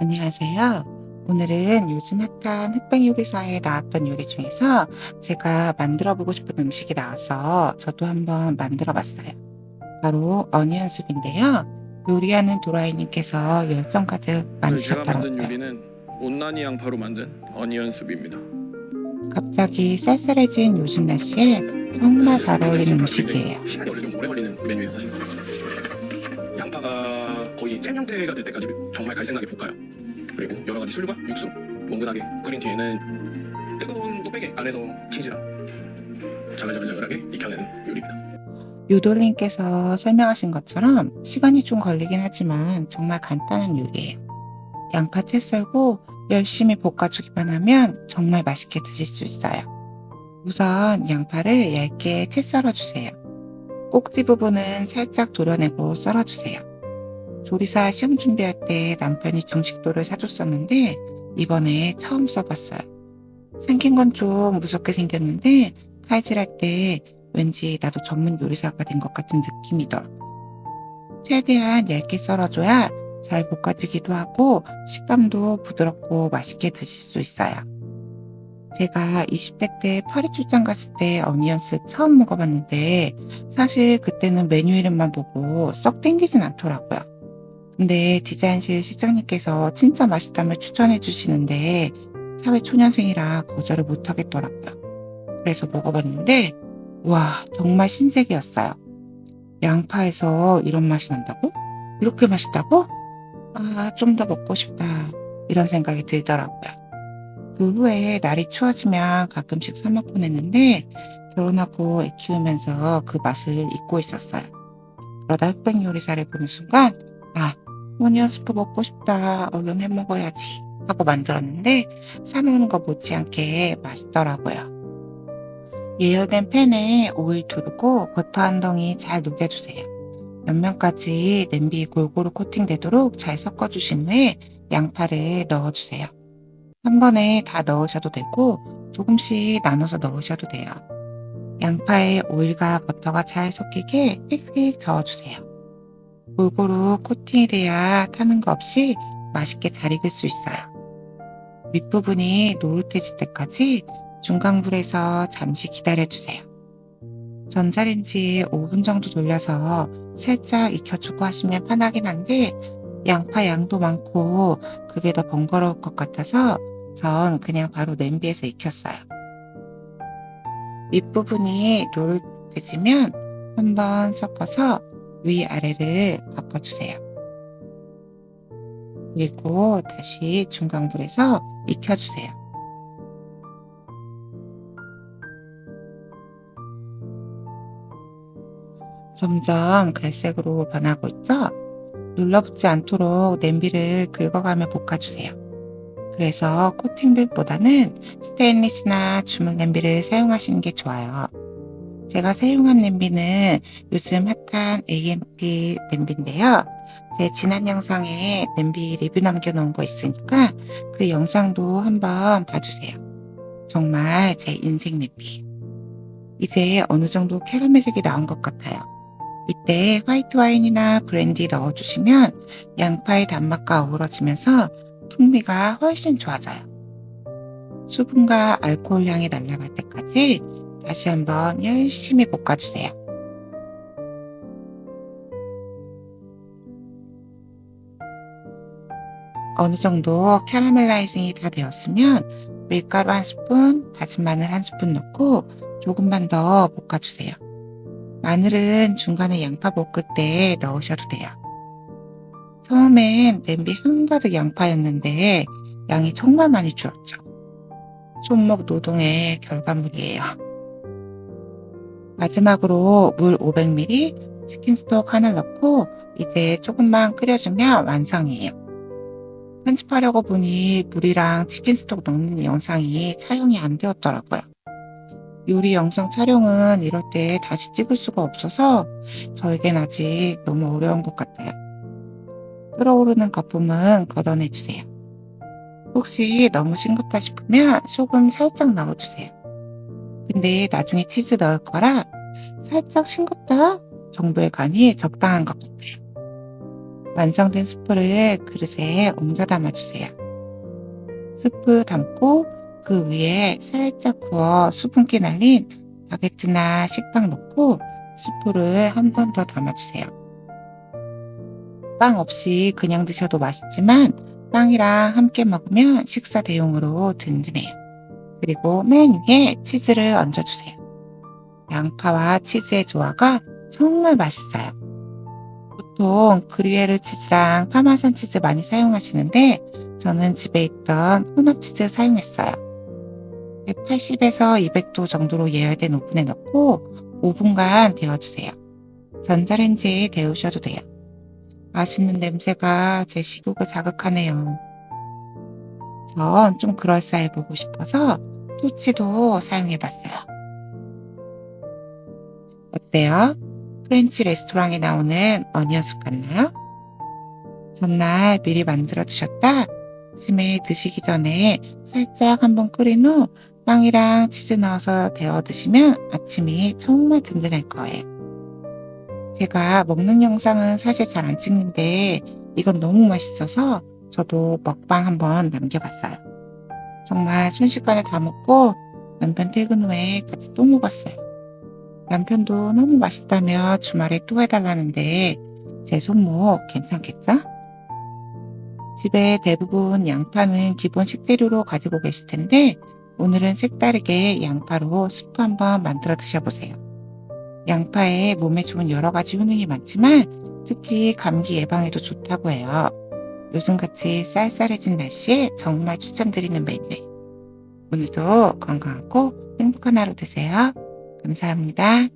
안녕하세요. 오늘은 요즘 핫한 흑백 요리사에 나왔던 요리 중에서 제가 만들어 보고 싶은 음식이 나와서 저도 한번 만들어 봤어요. 바로 어니언 숲인데요. 요리하는 도라이님께서 열정 가득 제가 만든 만드셨더라고요. 요리는 온나니 양파로 만든 어니언 숲입니다. 갑자기 쌀쌀해진 요즘 날씨에 정말 잘 어울리는 음식이에요. 시간이 원래 좀 오래 걸리는 메뉴예요 사실. 양파가 거의 잼 형태가 될 때까지 정말 갈색나게 볶아요. 그리고 여러 가지 술과 육수 몽근하게 끓인 뒤에는 뜨거운 뚝배기 안에서 치즈랑 자글자글자글하게 익혀내는 요리입니다. 요돌님께서 설명하신 것처럼 시간이 좀 걸리긴 하지만 정말 간단한 요리예요. 양파 채 썰고 열심히 볶아주기만 하면 정말 맛있게 드실 수 있어요. 우선 양파를 얇게 채 썰어주세요. 꼭지 부분은 살짝 도려내고 썰어주세요. 조리사 시험 준비할 때 남편이 중식도를 사줬었는데 이번에 처음 써봤어요. 생긴 건 좀 무섭게 생겼는데 칼질할 때 왠지 나도 전문 요리사가 된 것 같은 느낌이더라고요. 최대한 얇게 썰어줘야 잘 볶아지기도 하고 식감도 부드럽고 맛있게 드실 수 있어요. 제가 20대 때 파리 출장 갔을 때 어니언스 처음 먹어봤는데 사실 그때는 메뉴 이름만 보고 썩 땡기진 않더라고요. 근데 디자인실 실장님께서 진짜 맛있다며 추천해 주시는데 사회 초년생이라 거절을 못 하겠더라고요. 그래서 먹어봤는데 와, 정말 신세계였어요. 양파에서 이런 맛이 난다고? 이렇게 맛있다고? 아, 좀 더 먹고 싶다. 이런 생각이 들더라고요. 그 후에 날이 추워지면 가끔씩 사 먹곤 했는데 결혼하고 애 키우면서 그 맛을 잊고 있었어요. 그러다 흑백 요리사를 보는 순간 아, 오니언 스프 먹고 싶다. 얼른 해 먹어야지. 하고 만들었는데 사 먹는 거 못지않게 맛있더라고요. 예열된 팬에 오일 두르고 버터 한 덩이 잘 녹여주세요. 옆면까지 냄비 골고루 코팅되도록 잘 섞어주신 후에 양파를 넣어주세요. 한 번에 다 넣으셔도 되고 조금씩 나눠서 넣으셔도 돼요. 양파에 오일과 버터가 잘 섞이게 휙휙 저어주세요. 골고루 코팅이 돼야 타는 거 없이 맛있게 잘 익을 수 있어요. 윗부분이 노릇해질 때까지 중강불에서 잠시 기다려주세요. 전자레인지에 5분 정도 돌려서 살짝 익혀주고 하시면 편하긴 한데 양파 양도 많고 그게 더 번거로울 것 같아서 전 그냥 바로 냄비에서 익혔어요. 윗부분이 노릇해지면 한번 섞어서 위아래를 바꿔주세요. 그리고 다시 중강불에서 익혀주세요. 점점 갈색으로 변하고 있죠? 눌러붙지 않도록 냄비를 긁어가며 볶아주세요. 그래서 코팅백보다는 스테인리스나 주물 냄비를 사용하시는 게 좋아요. 제가 사용한 냄비는 요즘 핫한 AMP 냄비인데요. 제 지난 영상에 냄비 리뷰 남겨놓은 거 있으니까 그 영상도 한번 봐주세요. 정말 제 인생 냄비예요. 이제 어느 정도 캐러멜색이 나온 것 같아요. 이때 화이트 와인이나 브랜디 넣어주시면 양파의 단맛과 어우러지면서 풍미가 훨씬 좋아져요. 수분과 알코올 향이 날아갈 때까지 다시 한번 열심히 볶아주세요. 어느 정도 캐러멜라이징이 다 되었으면 밀가루 한 스푼, 다진 마늘 한 스푼 넣고 조금만 더 볶아주세요. 마늘은 중간에 양파 볶을 때 넣으셔도 돼요. 처음엔 냄비 한가득 양파였는데 양이 정말 많이 줄었죠. 손목 노동의 결과물이에요. 마지막으로 물 500ml, 치킨 스톡 하나 넣고 이제 조금만 끓여주면 완성이에요. 편집하려고 보니 물이랑 치킨 스톡 넣는 영상이 촬영이 안 되었더라고요. 요리 영상 촬영은 이럴 때 다시 찍을 수가 없어서 저에겐 아직 너무 어려운 것 같아요. 끓어오르는 거품은 걷어내주세요. 혹시 너무 싱겁다 싶으면 소금 살짝 넣어주세요. 근데 나중에 치즈 넣을 거라 살짝 싱겁다 정도의 간이 적당한 것 같아요. 완성된 스프를 그릇에 옮겨 담아주세요. 스프 담고 그 위에 살짝 구워 수분기 날린 바게트나 식빵 넣고 스프를 한 번 더 담아주세요. 빵 없이 그냥 드셔도 맛있지만 빵이랑 함께 먹으면 식사 대용으로 든든해요. 그리고 맨 위에 치즈를 얹어주세요. 양파와 치즈의 조화가 정말 맛있어요. 보통 그리에르 치즈랑 파마산 치즈 많이 사용하시는데 저는 집에 있던 혼합 치즈 사용했어요. 180에서 200도 정도로 예열된 오븐에 넣고 5분간 데워주세요. 전자레인지에 데우셔도 돼요. 맛있는 냄새가 제 식욕을 자극하네요. 전 좀 그럴싸해 보고 싶어서 토치도 사용해 봤어요. 어때요? 프렌치 레스토랑에 나오는 어니언숲 같나요? 전날 미리 만들어 두셨다 아침에 드시기 전에 살짝 한번 끓인 후 빵이랑 치즈 넣어서 데워 드시면 아침이 정말 든든할 거예요. 제가 먹는 영상은 사실 잘 안 찍는데 이건 너무 맛있어서 저도 먹방 한번 남겨봤어요. 정말 순식간에 다 먹고 남편 퇴근 후에 같이 또 먹었어요. 남편도 너무 맛있다며 주말에 또 해달라는데 제 손목 괜찮겠죠? 집에 대부분 양파는 기본 식재료로 가지고 계실 텐데 오늘은 색다르게 양파로 스프 한번 만들어 드셔보세요. 양파에 몸에 좋은 여러 가지 효능이 많지만 특히 감기 예방에도 좋다고 해요. 요즘같이 쌀쌀해진 날씨에 정말 추천드리는 메뉴예요. 오늘도 건강하고 행복한 하루 되세요. 감사합니다.